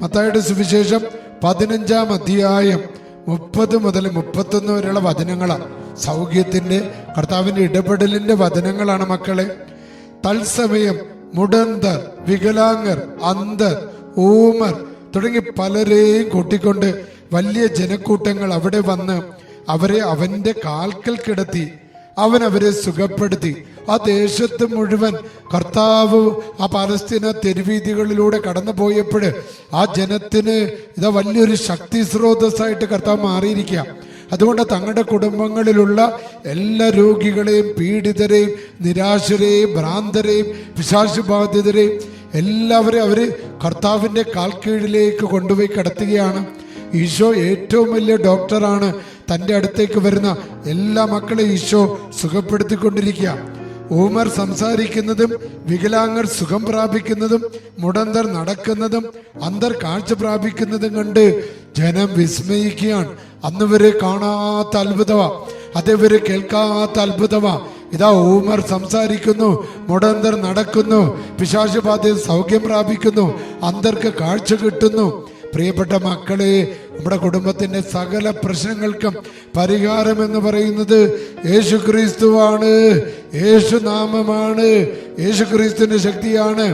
മത്തായുടെ സുവിശേഷം പതിനഞ്ചാം അധ്യായം മുപ്പത് മുതൽ മുപ്പത്തൊന്ന് വരെയുള്ള വചനങ്ങളാണ് സൗഖ്യത്തിന്റെ കർത്താവിന്റെ ഇടപെടലിന്റെ വചനങ്ങളാണ് മക്കളെ. തത്സമയം മുടന്തർ വികലാംഗർ അന്ധർ ഊമർ തുടങ്ങി പലരെയും കൂട്ടിക്കൊണ്ട് വലിയ ജനക്കൂട്ടങ്ങൾ അവിടെ വന്ന് അവരെ അവന്റെ കാൽക്കൽ കിടത്തി അവൻ അവരെ സുഖപ്പെടുത്തി. ആ ദേശത്ത് മുഴുവൻ കർത്താവ് ആ പാലസ്തീന തെരുവീതികളിലൂടെ കടന്നു പോയപ്പോൾ ആ ജനത്തിന് ഇതാ വലിയൊരു ശക്തി സ്രോതസ്സായിട്ട് കർത്താവ് മാറിയിരിക്കുക. അതുകൊണ്ട് തങ്ങളുടെ കുടുംബങ്ങളിലുള്ള എല്ലാ രോഗികളെയും പീഡിതരെയും നിരാശരെയും ഭ്രാന്തരെയും പിശാശുബാധിതരെയും എല്ലാവരെയും അവർ കർത്താവിന്റെ കാൽക്കീഴിലേക്ക് കൊണ്ടുപോയി കിടത്തുകയാണ്. ഈശോ ഏറ്റവും വലിയ ഡോക്ടറാണ് തന്റെ അടുത്തേക്ക് വരുന്ന എല്ലാ മക്കളെയും ഈശോ സുഖപ്പെടുത്തിക്കൊണ്ടിരിക്കുക. ഊമർ സംസാരിക്കുന്നതും വികലാംഗർ സുഖം പ്രാപിക്കുന്നതും മുടന്തർ നടക്കുന്നതും അന്തർ കാഴ്ച പ്രാപിക്കുന്നതും കണ്ട് ജനം വിസ്മയിക്കുകയാണ്. അന്ന് വരെ കാണാത്ത അത്ഭുതമാ. അതേവരെ കേൾക്കാത്ത അത്ഭുതമാ. ഇതാ ഊമർ സംസാരിക്കുന്നു മുടന്തർ നടക്കുന്നു പിശാചുബാധ സൗഖ്യം പ്രാപിക്കുന്നു അന്തർക്ക് കാഴ്ച കിട്ടുന്നു. പ്രിയപ്പെട്ട മക്കളെ നമ്മുടെ കുടുംബത്തിന്റെ സകല പ്രശ്നങ്ങൾക്കും പരിഹാരം എന്ന് പറയുന്നത് യേശു ക്രിസ്തുവാണ് യേശു നാമമാണ് യേശു ക്രിസ്തുവിന്റെ ശക്തിയാണ്.